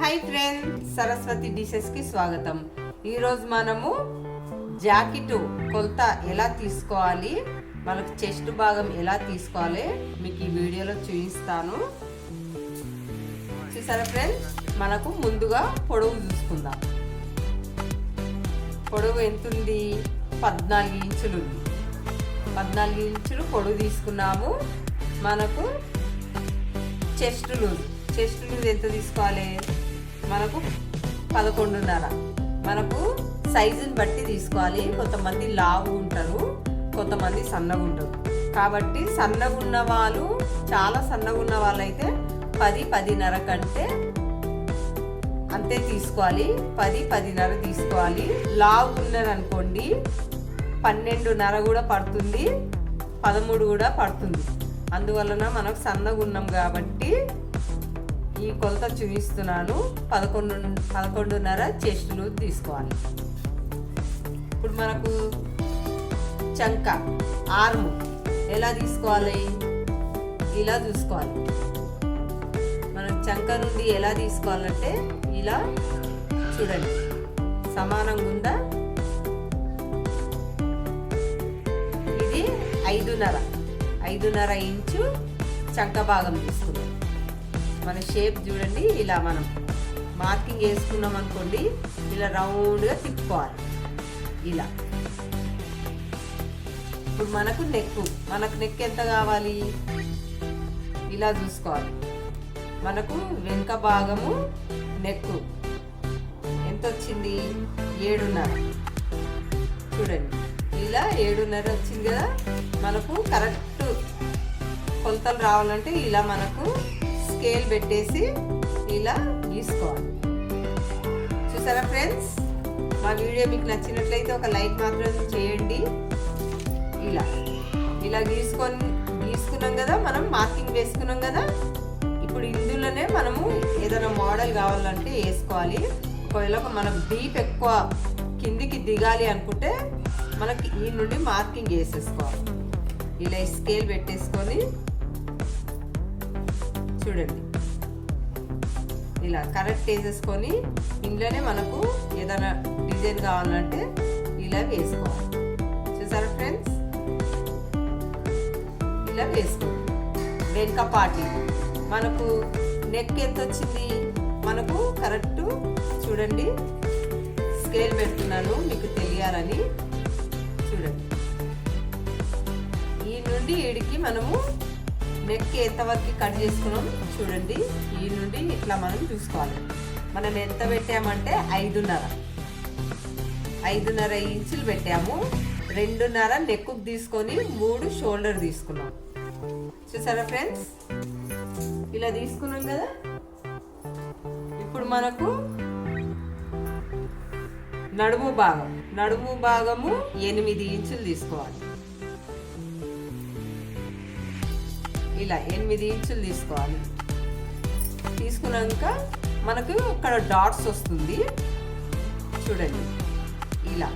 Hi friend Saraswati డిషెస్కి స్వాగతం. ఈరోజు మనము జాకెట్ కొలత ఎలా తీసుకోవాలి మనకు చెస్ట్ భాగం ఎలా తీసుకోవాలి మీకు ఈ వీడియోలో చూపిస్తాను. చూసారా ఫ్రెండ్స్ మనకు ముందుగా పొడవు చూసుకుందాం. పొడవు ఎంత ఉంది పద్నాలుగు ఇంచులు ఉంది. పద్నాలుగు ఇంచులు పొడవు తీసుకున్నాము. మనకు చెస్ట్ లూజ్. చెస్ట్ లూజ్ ఎంత తీసుకోవాలి? మనకు పదకొండున్నర. మనకు సైజుని బట్టి తీసుకోవాలి. కొంతమంది లావు ఉంటారు కొంతమంది సన్నగా ఉంటారు. కాబట్టి సన్నగా ఉన్న వాళ్ళు చాలా సన్నగా ఉన్న వాళ్ళైతే పది పదిన్నర కంటే అంతే తీసుకోవాలి. పది పదిన్నర తీసుకోవాలి. లావు ఉన్నారనుకోండి పన్నెండున్నర కూడా పడుతుంది పదమూడు కూడా పడుతుంది. అందువలన మనకు సన్నగా ఉన్నాం కాబట్టి ఈ కొలత చూపిస్తున్నాను. పదకొండు పదకొండున్నర చెస్టులు తీసుకోవాలి. ఇప్పుడు మనకు చంక ఆర్మ్ ఎలా తీసుకోవాలి? ఇలా చూసుకోవాలి. మనం చంక నుండి ఎలా తీసుకోవాలంటే ఇలా చూడండి. సమానంగా ఉందా? ఇది ఐదున్నర. ఐదున్నర ఇంచు చంక భాగం తీసుకున్నాం మన షేప్ చూడండి ఇలా మనం మార్కింగ్ వేసుకున్నాం అనుకోండి ఇలా రౌండ్గా తిప్పుకోవాలి. ఇలా. ఇప్పుడు మనకు నెక్ మనకు నెక్ ఎంత కావాలి? ఇలా చూసుకోవాలి. మనకు వెనుక భాగము నెక్ ఎంత వచ్చింది ఏడున్నర. చూడండి. ఇలా ఏడున్నర వచ్చింది కదా. మనకు కరెక్ట్ కొలతలు రావాలంటే ఇలా మనకు స్కేల్ పెట్టేసి ఇలా గీసుకోవాలి. చూసారా ఫ్రెండ్స్? మా వీడియో మీకు నచ్చినట్లయితే ఒక లైక్ మాత్రం చేయండి. ఇలా. ఇలా గీసుకొని గీసుకున్నాం కదా మనం మార్కింగ్ వేసుకున్నాం కదా. ఇప్పుడు ఇందులోనే మనము ఏదైనా మోడల్ కావాలంటే వేసుకోవాలి. ఒకవేళ మనకు డీప్ ఎక్కువ కిందికి దిగాలి అనుకుంటే మనకి ఈ నుండి మార్కింగ్ వేసేసుకోవాలి. ఇలా స్కేల్ పెట్టేసుకొని చూడండి. ఇలా కరెక్ట్ వేసేసుకొని ఇంట్లోనే మనకు ఏదైనా డిజైన్ కావాలంటే ఇలా వేసుకోవాలి. చూసారా ఫ్రెండ్స్? ఇలా వేసుకోండి వెనుక పాటి మనకు నెక్ ఎంత వచ్చింది? మనకు కరెక్ట్ చూడండి. స్కేల్ పెడుతున్నాను మీకు తెలియాలని. నుండి ఈడికి మనము నెక్ ఎంతవరకు కట్ చేసుకున్నాం చూడండి. ఈ నుండి ఇట్లా మనం చూసుకోవాలి. మనం ఎంత పెట్టామంటే ఐదున్నర. ఐదున్నర ఇంచులు పెట్టాము. రెండున్నర నెక్కు తీసుకొని మూడు షోల్డర్ తీసుకున్నాం. చూసారా ఫ్రెండ్స్ ఇలా తీసుకున్నాం కదా? ఇప్పుడు మనకు నడుము భాగం. నడుము భాగము ఎనిమిది ఇంచులు తీసుకోవాలి. ఇలా ఎనిమిది ఇంచులు తీసుకోవాలి. తీసుకున్నాక మనకు ఇక్కడ డాట్స్ వస్తుంది. చూడండి. ఇలా.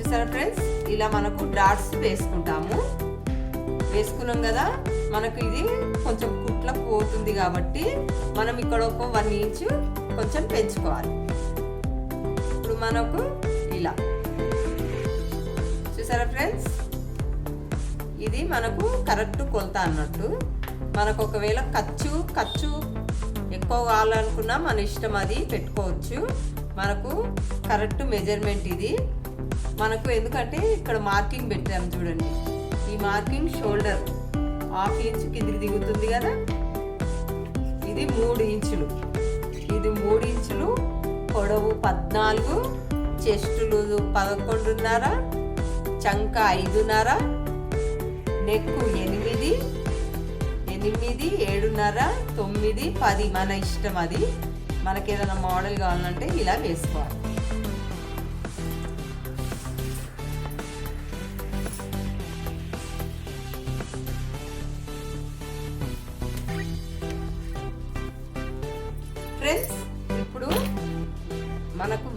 చూసారా ఫ్రెండ్స్ ఇలా మనకు డాట్స్ వేసుకుంటాము. వేసుకున్నాం కదా? మనకు ఇది కొంచెం కుట్ల పోతుంది కాబట్టి మనం ఇక్కడ ఒక వన్ ఇంచు కొంచెం పెంచుకోవాలి. ఇప్పుడు మనకు ఇలా. చూసారా ఫ్రెండ్స్ ఇది మనకు కరెక్ట్ కొలత అన్నట్టు. మనకు ఒకవేళ ఖర్చు ఖర్చు ఎక్కువ కావాలనుకున్నా మన ఇష్టం అది పెట్టుకోవచ్చు. మనకు కరెక్ట్ మెజర్మెంట్ ఇది. మనకు ఎందుకంటే ఇక్కడ మార్కింగ్ పెట్టాము చూడండి. ఈ మార్కింగ్ షోల్డర్ హాఫ్ ఇంచ్ కిందికి దిగుతుంది కదా? ఇది మూడు ఇంచులు. ఇది మూడు ఇంచులు పొడవు పద్నాలుగు చెస్టులు పదకొండున్నర చంక ఐదున్నర నెక్కు ఎనిమిది ఎనిమిది ఏడున్నర తొమ్మిది పది మన ఇష్టం అది. మనకి ఏదైనా మోడల్ కావాలంటే ఇలా వేసుకోవాలి.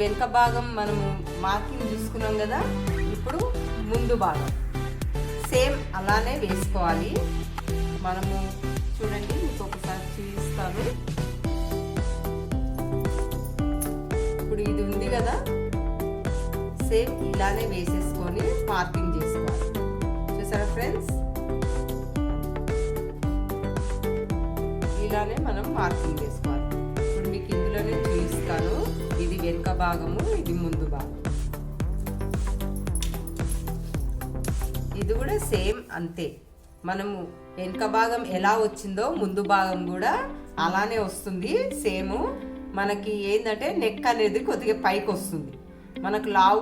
వెనుక భాగం మనము మార్కింగ్ చూసుకున్నాం కదా ఇప్పుడు ముందు భాగం. సేమ్ అలానే వేసుకోవాలి. మనము చూడండి మీకు ఒకసారి చూపిస్తాను. ఇప్పుడు ఇది ఉంది కదా సేమ్ ఇలానే వేసేసుకొని మార్కింగ్ చేసుకోవాలి. చూసారా ఫ్రెండ్స్? ఇలానే మనం మార్కింగ్ భాగము ఇది ముందు భాగం. ఇది కూడా సేమ్ అంతే. మనము వెనుక భాగం ఎలా వచ్చిందో ముందు భాగం కూడా అలానే వస్తుంది సేమ్. మనకి ఏంటంటే నెక్ అనేది కొద్దిగా పైకి వస్తుంది. మనకు లావు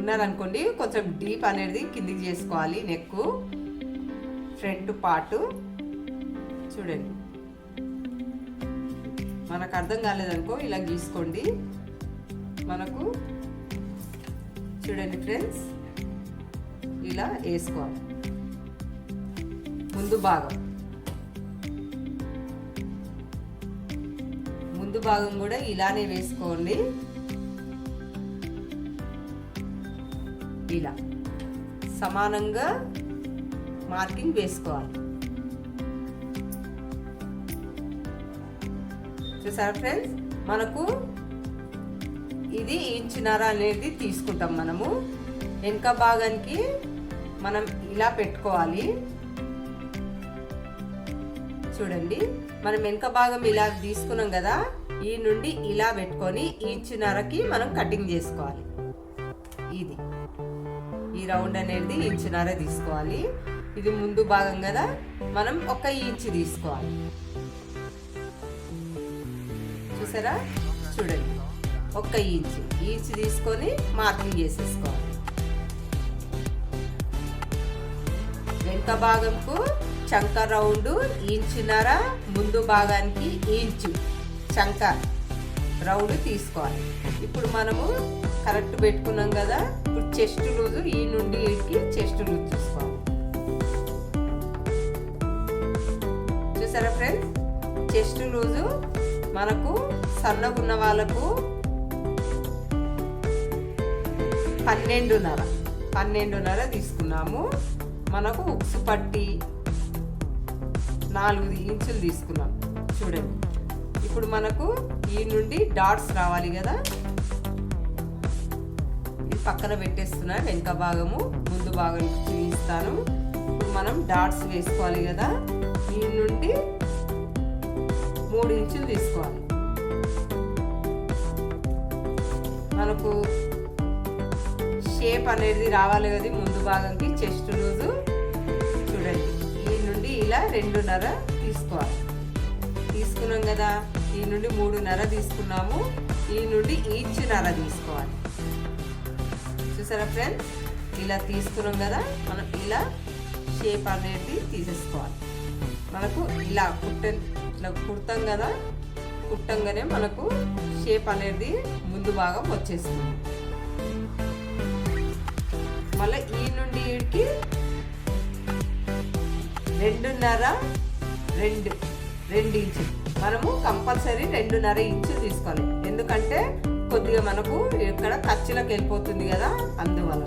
ఉన్నారనుకోండి కొంచెం డీప్ అనేది కిందికి చేసుకోవాలి నెక్ ఫ్రంట్ పార్ట్. చూడండి. మనకు అర్థం కాలేదనుకో ఇలా గీసుకోండి. మనకు చూడండి ఫ్రెండ్స్ ఇలా వేసుకోవాలి. ముందు భాగం. ముందు భాగం కూడా ఇలానే వేసుకోండి. ఇలా సమానంగా మార్కింగ్ వేసుకోవాలి. చూసారా ఫ్రెండ్స్? మనకు ఇది ఇంచున్నర అనేది తీసుకుంటాం మనము. వెనుక భాగానికి మనం ఇలా పెట్టుకోవాలి. చూడండి మనం వెనుక భాగం ఇలా తీసుకున్నాం కదా ఈ నుండి ఇలా పెట్టుకొని ఇంచున్నరకి మనం కటింగ్ చేసుకోవాలి. ఇది. ఈ రౌండ్ అనేది ఇంచున్నర తీసుకోవాలి. ఇది ముందు భాగం కదా మనం ఒక ఇంచు తీసుకోవాలి. చూసారా? చూడండి. ఒక్క ఇంచు. ఇంచు తీసుకొని మార్కింగ్ చేసేసుకోవాలి. వెనుక భాగంకు చంక రౌండ్ ఇంచున్నర ముందు భాగానికి ఇంచు చంక రౌండ్ తీసుకోవాలి. ఇప్పుడు మనము కరెక్ట్ పెట్టుకున్నాం కదా ఇప్పుడు చెస్ట్ లూజు ఈ నుండి ఈడికి చెస్ట్ లూజ్ చూసుకోవాలి చూసారా ఫ్రెండ్స్? చెస్ట్ లూజు మనకు సన్నగున్న వాళ్ళకు పన్నెండున్నర. పన్నెండున్నర తీసుకున్నాము. మనకు ఉక్సు పట్టి నాలుగు ఇంచులు తీసుకున్నాం. చూడండి. ఇప్పుడు మనకు ఈ నుండి డాట్స్ రావాలి కదా. ఇది పక్కన పెట్టేస్తున్నా వెనుక భాగము ముందు భాగం చూపిస్తాను. ఇప్పుడు మనం డాట్స్ వేసుకోవాలి కదా. ఈ నుండి మూడు ఇంచులు తీసుకోవాలి. మనకు షేప్ అనేది రావాలి కదా ముందు భాగంకి చెస్ట్ లూజు చూడండి ఈ నుండి ఇలా రెండున్నర తీసుకోవాలి. తీసుకున్నాం కదా ఈ నుండి మూడున్నర తీసుకున్నాము ఈ నుండి ఈచ్చున్నర తీసుకోవాలి. చూసారా ఫ్రెండ్స్ ఇలా తీసుకున్నాం కదా మనం ఇలా షేప్ అనేది తీసేసుకోవాలి. మనకు ఇలా కుట్ట ఇట్లా కుడతాం కదా కుట్టంగానే మనకు షేప్ అనేది ముందు భాగం వచ్చేస్తుంది. మళ్ళీ ఈ నుండి ఈడికి రెండున్నర రెండు రెండు ఇంచు. మనము కంపల్సరీ రెండున్నర ఇంచు తీసుకోవాలి. ఎందుకంటే కొద్దిగా మనకు ఇక్కడ ఖర్చులకు వెళ్ళిపోతుంది కదా అందువల్ల.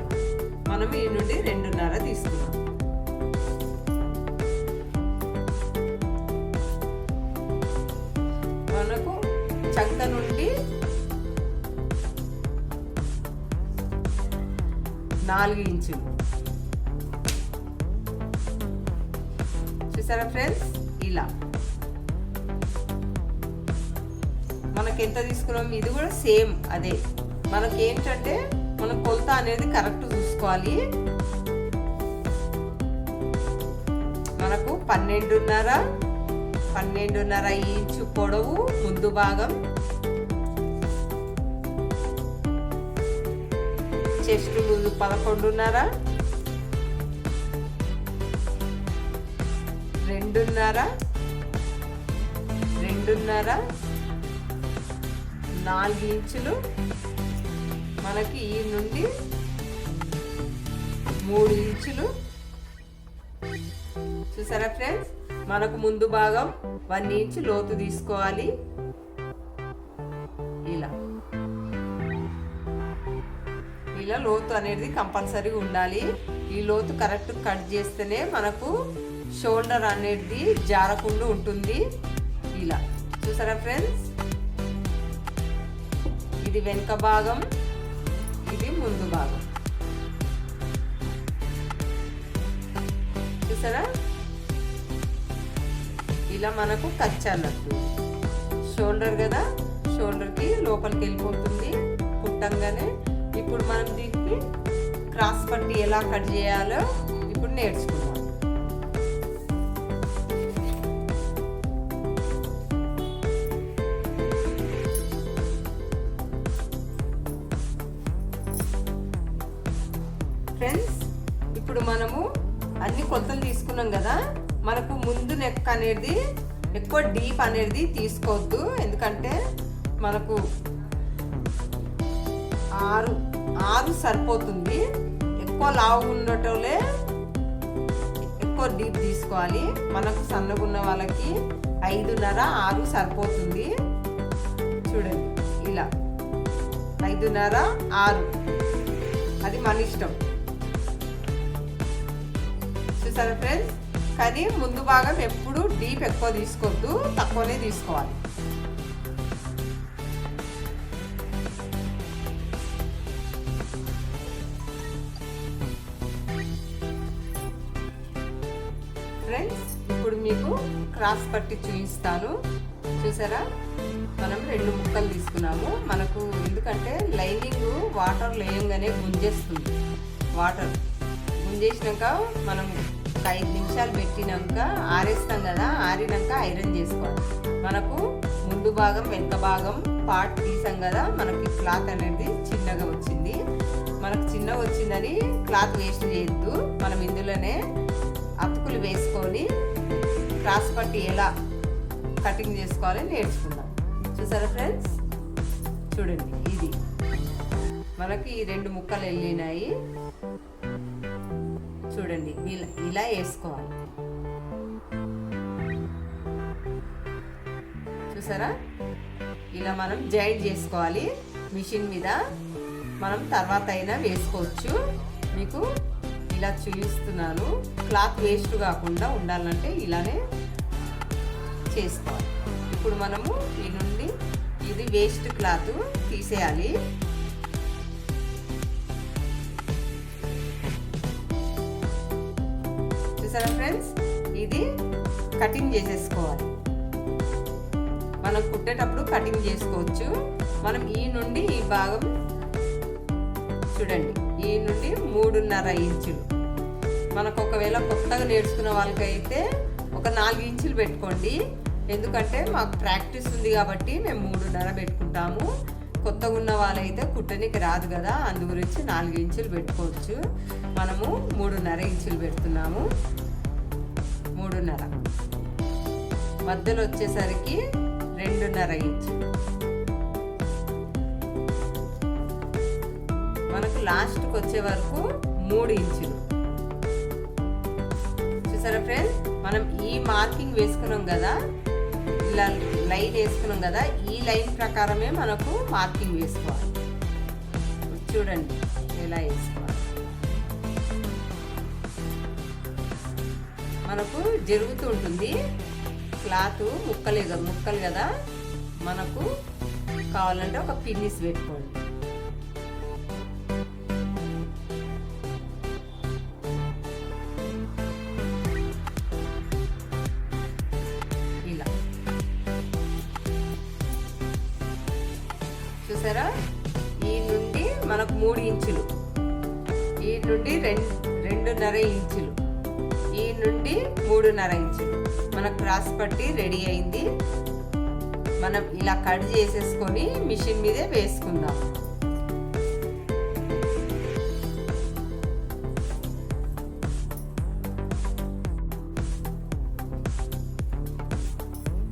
మనం ఈ నుండి రెండున్నర తీసుకున్నాం. మనకు చంక నుండి నాలుగు ఇంచులు. చూసారా ఫ్రెండ్స్ ఇలా. మనకి ఎంత తీసుకున్నాం ఇది కూడా సేమ్ అదే. మనకి ఏంటంటే మనం కొలత అనేది కరెక్ట్ చూసుకోవాలి. మనకు పన్నెండున్నర పన్నెండున్నర ఇంచు పొడవు ముందు భాగం. చెస్ట్ పదకొండున్నర? రెండున్నర? రెండున్నర? నాలుగు ఇంచులు? మనకి ఈ నుండి మూడు ఇంచులు. చూసారా ఫ్రెండ్స్? మనకు ముందు భాగం వన్ ఇంచ్ లోతు తీసుకోవాలి. ఇలా లోతు అనేది కంపల్సరీ ఉండాలి. ఈ లోతు కరెక్ట్ కట్ చేస్తేనే మనకు షోల్డర్ అనేది జారకుండా ఉంటుంది. ఇలా చూసారా ఫ్రెండ్స్? ఇది వెనుక భాగం ఇది ముందు భాగం. చూసారా? ఇలా మనకు కచ్చ షోల్డర్ కదా? షోల్డర్కి లోపలికి వెళ్ళిపోతుంది. కుట్టంగానే ఇప్పుడు మనం దీన్ని క్రాస్ పట్టి ఎలా కట్ చేయాలో ఇప్పుడు నేర్చుకుందాం. ఫ్రెండ్స్ ఇప్పుడు మనము అన్ని కొలతలు తీసుకున్నాం కదా మనకు ముందు నెక్ అనేది ఎక్కువ డీప్ అనేది తీసుకోవద్దు. ఎందుకంటే మనకు ఆరు ఆరు సరిపోతుంది. ఎక్కువ లావు ఉండటంలే ఎక్కువ డీప్ తీసుకోవాలి. మనకు సన్నగున్న వాళ్ళకి ఐదున్నర ఆరు సరిపోతుంది. చూడండి ఇలా. ఐదున్నర ఆరు. అది మన ఇష్టం. చూసారా ఫ్రెండ్స్? కానీ ముందు భాగం ఎప్పుడు డీప్ ఎక్కువ తీసుకోవద్దు తక్కువనే తీసుకోవాలి. క్రాస్ పట్టి చూపిస్తాను చూసారా? మనం రెండు ముక్కలు తీసుకున్నాము. మనకు ఎందుకంటే లైనింగ్ వాటర్ లేయంగానే గుంజేస్తుంది. వాటర్ గుంజేసినాక మనం ఒక ఐదు నిమిషాలు పెట్టినాక ఆరేస్తాం కదా ఆరినాక ఐరన్ చేసుకోవాలి. మనకు ముందు భాగం వెనక భాగం పార్ట్ తీసాం కదా మనకి క్లాత్ అనేది చిన్నగా వచ్చింది. మనకు చిన్నగా వచ్చిందని క్లాత్ వేస్ట్ చేయొద్దు. మనం ఇందులోనే అతుకులు వేసుకొని క్రాస్ పట్టి ఎలా కటింగ్ చేసుకోవాలి నేర్చుకుందాం. చూసారా ఫ్రెండ్స్? చూడండి ఇది. మనకి ఈ రెండు ముక్కలు వెళ్ళినాయి. చూడండి ఇలా ఇలా వేసుకోవాలి. చూసారా? ఇలా మనం జాయిన్ చేసుకోవాలి. మిషన్ మీద మనం తర్వాత అయినా వేసుకోవచ్చు. మీకు ఇలా చూపిస్తున్నాను క్లాత్ వేస్ట్ కాకుండా ఉండాలంటే ఇలానే చేసుకోవాలి. ఇప్పుడు మనము ఈ నుండి ఇది వేస్ట్ క్లాత్ తీసేయాలి. చూసారా ఫ్రెండ్స్? ఇది కటింగ్ చేసేసుకోవాలి. మనం కుట్టేటప్పుడు కటింగ్ చేసుకోవచ్చు. మనం ఈ నుండి ఈ భాగం చూడండి. నుండి మూడున్నర ఇంచులు. మనకు ఒకవేళ కొత్తగా నేర్చుకున్న వాళ్ళకైతే ఒక నాలుగు ఇంచులు పెట్టుకోండి. ఎందుకంటే మాకు ప్రాక్టీస్ ఉంది కాబట్టి మేము మూడున్నర పెట్టుకుంటాము. కొత్తగా ఉన్న వాళ్ళైతే కుట్టనికి రాదు కదా అందు గురించి నాలుగు ఇంచులు పెట్టుకోవచ్చు. మనము మూడున్నర ఇంచులు పెడుతున్నాము. మూడున్నర. మధ్యలో వచ్చేసరికి రెండున్నర ఇంచులు. మనకు లాస్ట్కి వచ్చే వరకు మూడు ఇంచులు చూసారా ఫ్రెండ్స్ మనం ఈ మార్కింగ్ వేసుకున్నాం కదా ఇలా లైన్ వేసుకున్నాం కదా ఈ లైన్ ప్రకారమే మనకు మార్కింగ్ వేసుకోవాలి. చూడండి ఎలా వేసుకోవాలి. మనకు జరుగుతూ ఉంటుంది క్లాత్ ముక్కలే కదా ముక్కలు కదా మనకు కావాలంటే ఒక పిన్నిస్ పెట్టుకోండి. చూసారా? ఈ నుండి మనకు మూడు ఇంచులు. ఈ నుండి రెండు రెండున్నర ఇంచులు. ఈ నుండి మూడున్నర ఇంచులు. మన క్రాస్ పట్టి రెడీ అయింది. మనం ఇలా కట్ చేసేసుకొని మిషన్ మీదే వేసుకుందాం.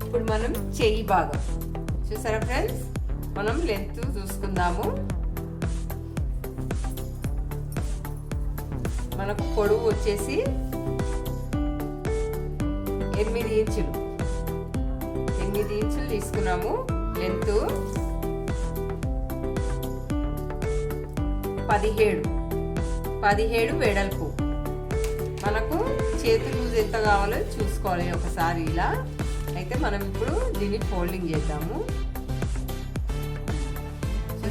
ఇప్పుడు మనం చెయ్యి భాగం. చూసారా ఫ్రెండ్స్? మనం లెంత్ చూసుకుందాము. మనకు పొడవు వచ్చేసి ఎనిమిది ఇంచులు. ఎనిమిది ఇంచులు తీసుకున్నాము లెంత్. పదిహేడు. పదిహేడు వెడల్పు. మనకు చేతి లూజ్ ఎంత కావాలో చూసుకోవాలి ఒకసారి ఇలా. అయితే మనం ఇప్పుడు దీన్ని ఫోల్డింగ్ చేద్దాము.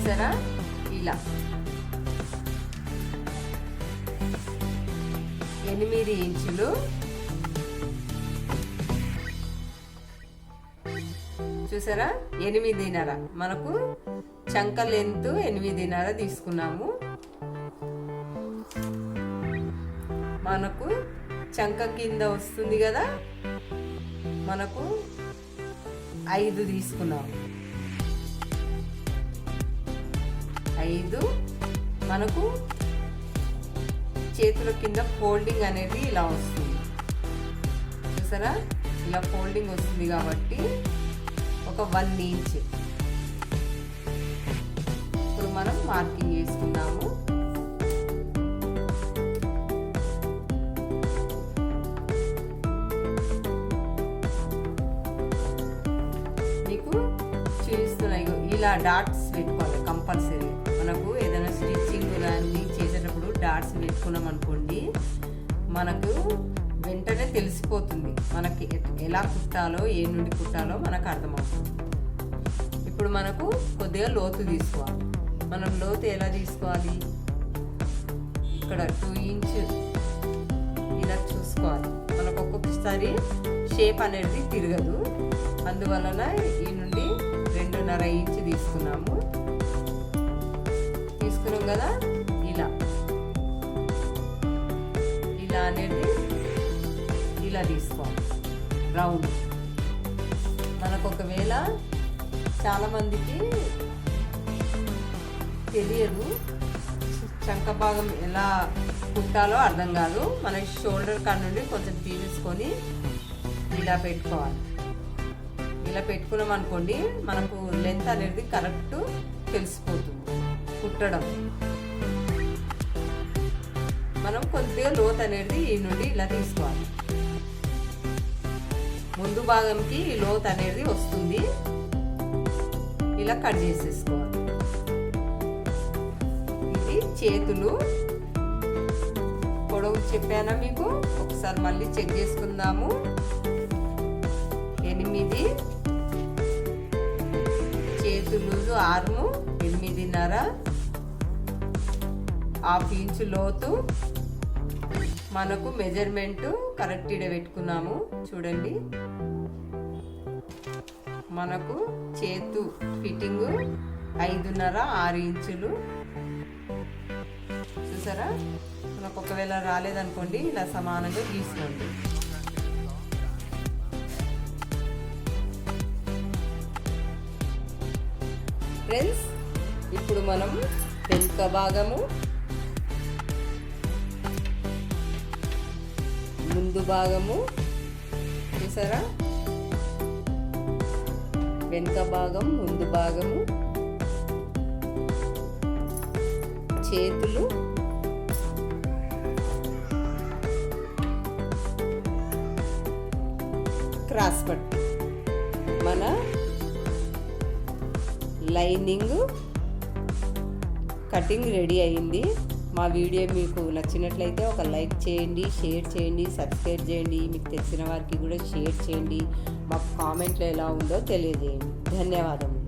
చూసారా? ఇలా. ఎనిమిది ఇంచులు. చూసారా? ఎనిమిదిన్నర. మనకు చంక లెంత్ ఎనిమిదిన్నర తీసుకున్నాము. మనకు చంక కింద వస్తుంది కదా? మనకు ఐదు తీసుకున్నాము. ఐదు. మనకు చేతుల కింద ఫోల్డింగ్ అనేది ఇలా వస్తుంది. చూసారా? ఇలా ఫోల్డింగ్ వస్తుంది కాబట్టి ఒక వన్ ఇంచ్. ఇప్పుడు మనం మార్కింగ్ చేసుకున్నాము మీకు చూపిస్తున్నాయి ఇలా డాట్స్ డాట్స్ పెట్టుకున్నాం అనుకోండి మనకు వెంటనే తెలిసిపోతుంది. మనకి ఎలా కుట్టాలో ఏ నుండి కుట్టాలో మనకు అర్థమవుతుంది. ఇప్పుడు మనకు కొద్దిగా లోతు తీసుకోవాలి. మనం లోతు ఎలా తీసుకోవాలి? ఇక్కడ టూ ఇంచ్ ఇలా చూసుకోవాలి. మనకు ఒక్కొక్కసారి షేప్ అనేది తిరగదు. అందువలన ఈ నుండి రెండున్నర ఇంచ్ తీసుకున్నాము. తీసుకున్నాం కదా? అనేది ఇలా తీసుకోవాలి. రౌండ్. మనకు ఒకవేళ చాలామందికి తెలియదు చంక భాగం ఎలా కుట్టాలో అర్థం కాదు. మన షోల్డర్ కాడ నుండి కొంచెం తీసుకొని ఇలా పెట్టుకోవాలి. ఇలా పెట్టుకున్నాం అనుకోండి మనకు లెంత్ అనేది కరెక్ట్ తెలిసిపోతుంది కుట్టడం. మనం కొద్దిగా లోత్ అనేది ఈ నుండి ఇలా తీసుకోవాలి. ముందు భాగంకి ఈ లోత్ అనేది వస్తుంది. ఇలా కట్ చేసేసుకోవాలి. ఇది చేతులు. పొడవు చెప్పానా మీకు? ఒకసారి మళ్ళీ చెక్ చేసుకుందాము. ఎనిమిది. చేతులు ఆర్ము ఎనిమిదిన్నర. హాఫ్ ఇంచు లోతు మనకు మెజర్మెంట్ కరెక్ట్ పెట్టుకున్నాము. చూడండి. మనకు చేతు ఫిట్టింగ్ ఐదున్నర ఆరు ఇంచులు. చూసారా? మనకు ఒకవేళ రాలేదనుకోండి ఇలా సమానంగా గీసుకోండి ఫ్రెండ్స్ ఇప్పుడు మనం వెనుక భాగము. ముందు భాగము. చూసారా? వెనుక భాగం ముందు భాగము. చేతులు. క్రాస్ పట్టు. మన లైనింగ్ కటింగ్ రెడీ అయింది. మా వీడియో మీకు నచ్చినట్లయితే ఒక లైక్ చేయండి షేర్ చేయండి సబ్స్క్రైబ్ చేయండి. మీకు తెలిసిన వారికి కూడా షేర్ చేయండి. మాకు కామెంట్లో ఎలా ఉందో తెలియజేయండి. ధన్యవాదములు.